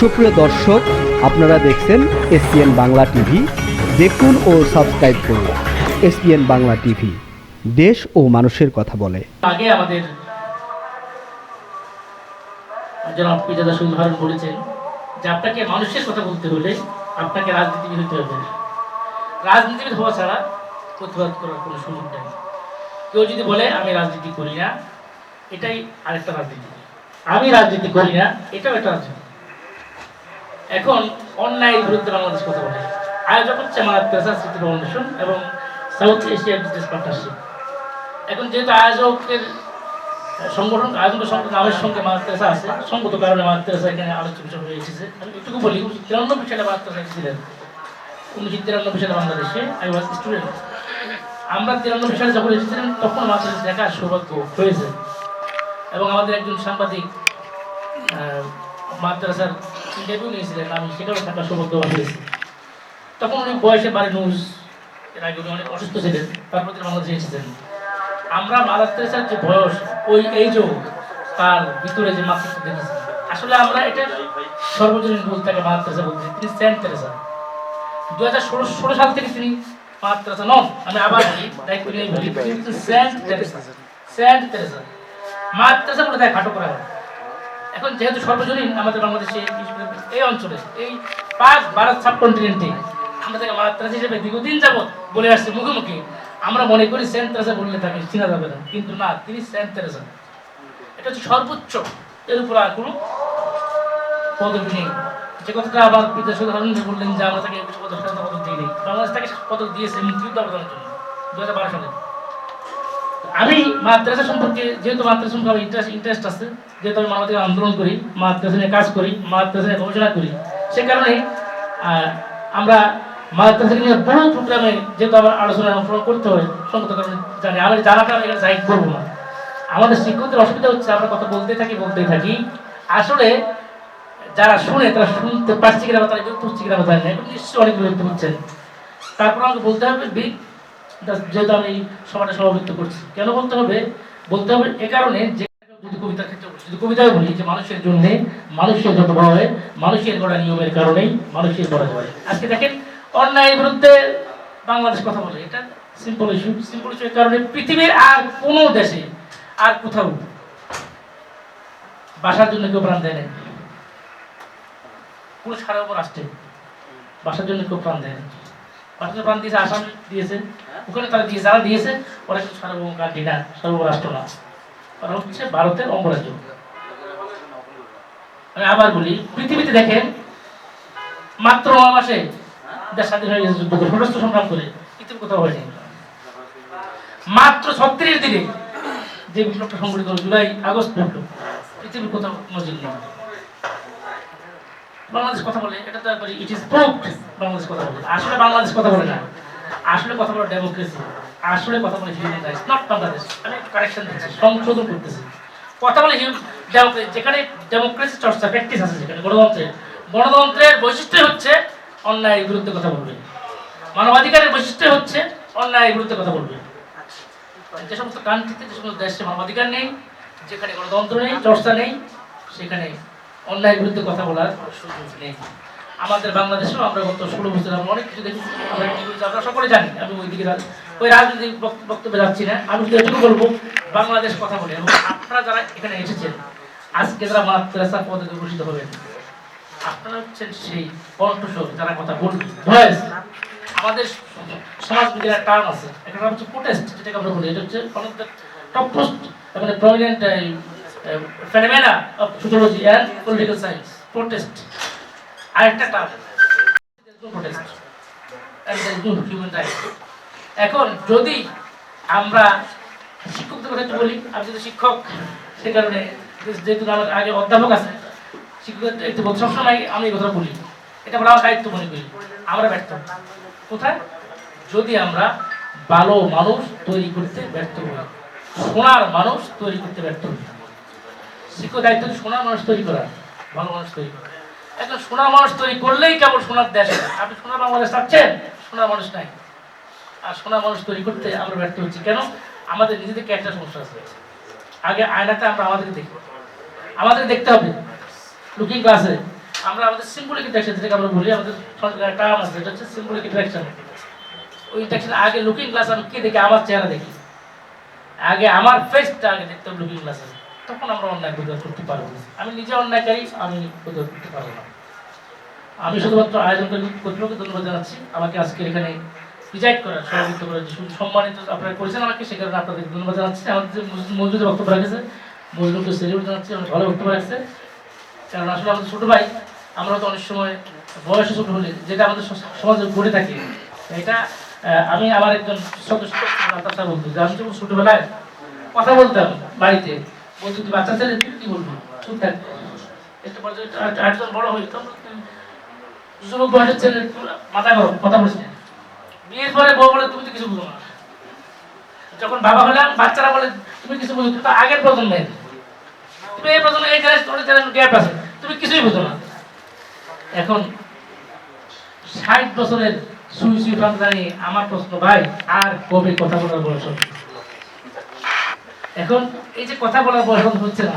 সুপ্রিয় দর্শক, আপনারা দেখছেন এসপিএন বাংলা টিভি। দেখুন ও সাবস্ক্রাইব করুন এসপিএন বাংলা টিভি। দেশ ও মানুষের কথা বলে। আগে আমাদের জনাব পিজাদা সুন্দর বলেছেন যে আপনাকে মানুষের কথা বলতে হলে আপনাকে রাজনীতিবিদ হতে হবে। রাজনীতিবিদ হওয়া ছাড়া প্রতিবাদ করার কোনো সুযোগ নেই। কেউ যদি বলে, আমি রাজনীতি করি না, এটাই আরেকটা রাজনীতি। আমি রাজনীতি করি না, এটাও একটা রাজনীতি। এখন অন্যায়ের বিরুদ্ধে বাংলাদেশ কথা বলে। আয়োজক হচ্ছে আমার পেশা স্মৃতি ফাউন্ডেশন এবং সাউথ এশিয়া বিজনেস পার্টনারশিপ। এখন যেহেতু আয়োজকের সংগঠন আয়োজক সংগঠন নামের সঙ্গে মাদ্রাসা আছে, সঙ্গত কারণে মাদ্রাসা এখানে আলোচ্য বিষয় হয়ে এসেছে আমি একটুকু বলি উনিশশো তিরানব্বই সালে মাদ্রাসা এসেছিলেন। উনিশশো তিরানব্বই সালে বাংলাদেশে আই ওয়াজ স্টুডেন্ট আমরা তিরানব্বই সালে যখন এসেছিলাম, তখন মাদ্রাসা দেখার সৌভাগ্য হয়েছে। এবং আমাদের একজন সাংবাদিক মাদ্রাসার ইন্টারভিউ নিয়েছিলেন, আমি সেটাও থাকার সৌভাগ্য হয়েছে তখন উনি বয়সে বাড়ি নিউজ এর আগে উনি অনেক অসুস্থ ছিলেন তারপর তিনি বাংলাদেশে এসেছেন। আমরা মাদার তেরেসার যে বয়স, ওই এই যে তার ভিতরে যে মাতৃত্ব দেখেছি। আসলে আমরা এটা সর্বজনীন বলতে তাকে মাদার তেরেসা বলছি, তিনি সেন্ট তেরেসা দু হাজার ষোলো ষোলো সাল থেকে তিনি মাদার তেরেসা নন, আমি আবার দায়িত্ব নিয়ে বলি saint Teresa saint Teresa mother Teresa বলে তাই খাটো করা হয়। এখন যেহেতু সর্বজনীন আমাদের বাংলাদেশে এই অঞ্চলে, এই পাঁচ ভারত সাবকন্টিনেন্টে আমরা তাকে মাত্রাস হিসেবে দীর্ঘদিন যাবৎ বলে আসছে মুখোমুখি। আমরা মনে করি সেন্ট তেরেসা বললে তাকে চিনা যাবে না, কিন্তু না, তিনি সেন্ট তেরেসা। এটা হচ্ছে সর্বোচ্চ, এর উপর আর কোনো পদবি নেই। যে কথাটা আবার ধরুন বললেন যে আমরা তাকে পদক পদক দিই নেই বাংলাদেশ তাকে পদক দিয়েছে মুক্তিযুদ্ধ অবদানের জন্য দু হাজার বারো সালে। আমি মাদ্রাসা সম্পর্কে যেহেতু মাদ্রাসা সম্পর্কে আমার ইন্টারেস্ট ইন্টারেস্ট আছে, যেহেতু আমি মানবাধিকার আন্দোলন করি, মাদ্রাসা নিয়ে কাজ করি, মাদ্রাসা নিয়ে গবেষণা করি, সে কারণে আমরা মাদ্রাসা নিয়ে বহু প্রোগ্রামে যেহেতু আমার আলোচনায় অংশগ্রহণ করতে হয় সঙ্গত কারণে জানি, আমি জানাটা আমি সাইড করব না। আমাদের শিক্ষকদের অসুবিধা হচ্ছে, আমরা কথা বলতে থাকি বলতে থাকি। আসলে যারা শুনে, তারা শুনতে পারছে কিনা তারা বিরক্ত হচ্ছে কিনা বা এখন নিশ্চয়ই অনেক বিরক্ত হচ্ছেন তারপর আমাকে বলতে হবে যেহেতু আমি সমাজে সভাপতিত্ব করছি। কেন বলতে হবে? বলতে হবে এ কারণে যে যদি কবিতার ক্ষেত্রে যদি কবিতায় বলি যে মানুষের জন্য মানুষের যত ভয় মানুষের গড়া নিয়মের কারণেই মানুষের গড়া হয়। আজকে দেখেন, অন্যায়ের বিরুদ্ধে বাংলাদেশ কথা বলে। এটা সিম্পল ইস্যু সিম্পল ইস্যুর কারণে পৃথিবীর আর কোনো দেশে আর কোথাও বাসার জন্য কেউ প্রাণ দেয় না কোনো সারা উপর আসছে। বাসার জন্য কেউ প্রাণ দেয় না বাসার প্রাণ দিয়েছে, আসাম দিয়েছে। ওখানে তারা দিয়ে যারা দিয়েছে, ওরা কিন্তু সার্বভৌম কান্ট্রি না সার্বভৌম না। ওরা হচ্ছে ভারতের অঙ্গরাজ্য। আমি আবার বলি, পৃথিবীতে দেখেন, মাত্র নয় মাসে দেশ স্বাধীন হয়ে গেছে যুদ্ধ করে, সশস্ত্র সংগ্রাম করে কোথাও মাত্র ছত্রিশ দিনে যে বিপ্লবটা সংগঠিত জুলাই আগস্ট বিপ্লব, পৃথিবীর কোথাও নজির নেই। বাংলাদেশ কথা বলে, এটা তো একবার ইট ইজ প্রুভড বাংলাদেশ কথা বলে। আসলে বাংলাদেশ কথা বলে না। আসলে কথা বলে ডেমোক্রেসি আসলে কথা বলে হিউম্যান রাইটস নট বাংলাদেশ আমি কারেকশন দিচ্ছি, সংশোধন করতেছি। কথা বলে ডেমোক্রেসি যেখানে ডেমোক্রেসি চর্চা প্র্যাকটিস আছে যেখানে গণতন্ত্রের গণতন্ত্রের বৈশিষ্ট্য হচ্ছে অন্যায়ের বিরুদ্ধে কথা বলবে। মানবাধিকারের বৈশিষ্ট্য হচ্ছে অন্যায়ের বিরুদ্ধে কথা বলবে। যে সমস্ত কান্ট্রিতে যে সমস্ত দেশে মানবাধিকার নেই, যেখানে গণতন্ত্র নেই, চর্চা নেই, সেখানে অন্যায়ের বিরুদ্ধে কথা বলার সুযোগ নেই। আমাদের বাংলাদেশেও আমরা গত ষোলো বছর আমরা অনেক কিছু দেখেছি, আমরা আমরা সকলে জানি, আমি ওই দিকে ওই রাজনৈতিক বক্ত- বক্তব্যে যাচ্ছি না, আমি এটুকু বলব, বাংলাদেশ কথা বলে এবং আপনারা যারা এখানে এসেছেন, আজকে যারা মাদ্রাসা পদে ঘোষিত হবেন, আপনারা হচ্ছেন সেই কণ্ঠস্বর যারা কথা বলবে। ভয়েস। আমাদের সমাজ বিজ্ঞানের টার্ম আছে, একটা হচ্ছে প্রোটেস্ট যেটাকে আমরা বলি। এটা হচ্ছে অফ টপ মোস্ট মানে prominent phenomena of sociology and political science protest আরেকটা টার্ম এখন যদি আমরা শিক্ষকদের কথা বলি, আমি যদি শিক্ষক, সে কারণে যেহেতু আমার আগে অধ্যাপক আছে, শিক্ষকদের বলতে সবসময় আমি এই কথা বলি। এটা আমার দায়িত্ব মনে করি, আমরা ব্যর্থ। কোথায়? যদি আমরা ভালো মানুষ তৈরি করতে ব্যর্থ হই, সোনার মানুষ তৈরি করতে ব্যর্থ হই। শিক্ষক দায়িত্ব সোনার মানুষ তৈরি করা, ভালো মানুষ তৈরি করা। এখন সোনার মানুষ তৈরি করলেই কেবল সোনার দেশ। আপনি সোনার বাংলাদেশ চাচ্ছেন? সোনার মানুষ নাই। আর সোনা মানুষ তৈরি করতে আমরা ব্যর্থ হচ্ছি। কেন? আমাদের নিজেদেরকে একটা সমস্যা আছে। আগে আয়নাতে আমরা আমাদেরকে দেখি আমাদের দেখতে হবে। লুকিং গ্লাসে আমরা আমাদের সিম্বলিক ইন্টারেকশন যেটাকে আমরা বলি, আমাদের একটা টার্ম আছে যেটা হচ্ছে সিম্বলিক ইন্টারেকশন ওই ইন্টারেকশন আগে লুকিং গ্লাস আমি কে দেখি? আমার চেহারা দেখি। আগে আমার ফেসটা আগে দেখতে হবে লুকিং গ্লাসে তখন আমরা অন্যায় প্রতিবাদ করতে পারব। আমি নিজে অন্যায়কারী, আমি প্রতিবাদ করতে পারব না। আমি শুধুমাত্র আয়োজনকারী কর্তৃপক্ষকে ধন্যবাদ জানাচ্ছি। আমাকে আজকে এখানে প্রিজাইড করার, সভাপতিত্ব করার সম্মানিত আপনারা করেছেন আমাকে, সে কারণে আপনাদের ধন্যবাদ জানাচ্ছি। আমাদের যে মজুদের বক্তব্য রাখেছে মজুরকে সেলিউট জানাচ্ছি অনেক ভালো বক্তব্য রাখছে। কারণ আসলে আমাদের ছোটো ভাই, আমরা তো অনেক সময় বয়সে ছোটো হলে যেটা আমাদের সমাজে ঘটে থাকে, এটা আমি আমার একজন সদস্য কথা বলতো যে আমি যখন ছোটোবেলায় কথা বলতাম বাড়িতে। বলতো বাচ্চা ছেলে, তুই কি বলব? চুপ থাক। একটু বড় তুই যুবক বয়সের ছেলে মাথা গরম, কথা বিয়ের পরে বউ বলে, তুমি তো কিছু বুঝো না। যখন বাবা বাচ্চারা বলে, তুমি কিছু বুঝো তো আগের তুমি এই এই জেনারেশন গ্যাপ আছে। তুমি কিছুই বুঝো না। এখন ষাট বছরের সুই সুই আমার প্রশ্ন, ভাই, আর কবে কথা বলার বয়স এখন এই যে কথা বলার বয়স হচ্ছে না,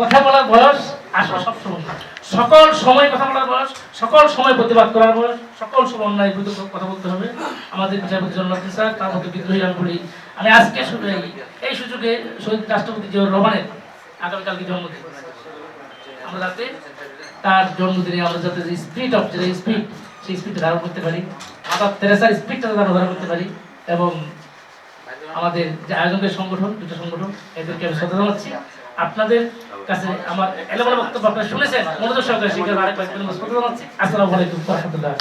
কথা বলার বয়স আসলে সবসময়। সকল সময় কথা বলার বয়স, সকল সময় প্রতিবাদ করার বয়স, সকল সময় অন্যায় কথা বলতে হবে। আমাদের বিচারপতি জন্মদিন স্যার তার মধ্যে বিদ্রোহী আমি বলি আমি আজকে শুধু এই- সুযোগে শহীদ রাষ্ট্রপতি জিয়াউর রহমানের আগামীকালকে জন্মদিন। আমরা যাতে তার জন্মদিনে আমরা যাতে যে স্পিড অফ যে স্পিড সেই স্পিড ধারণ করতে পারি মাদার তেরেসার স্পিডটা ধারণ ধারণ করতে পারি এবং আমাদের যে আয়োজকের সংগঠন, দুটো সংগঠন, এদেরকে আমি শ্রদ্ধা জানাচ্ছি। আপনাদের কাছে আমার এলাকার বক্তব্য আপনারা শুনেছেন। মনোযোগ সহকারে শিক্ষা আরেকবার আসসালামু আলাইকুম। রহমতুল্লাহ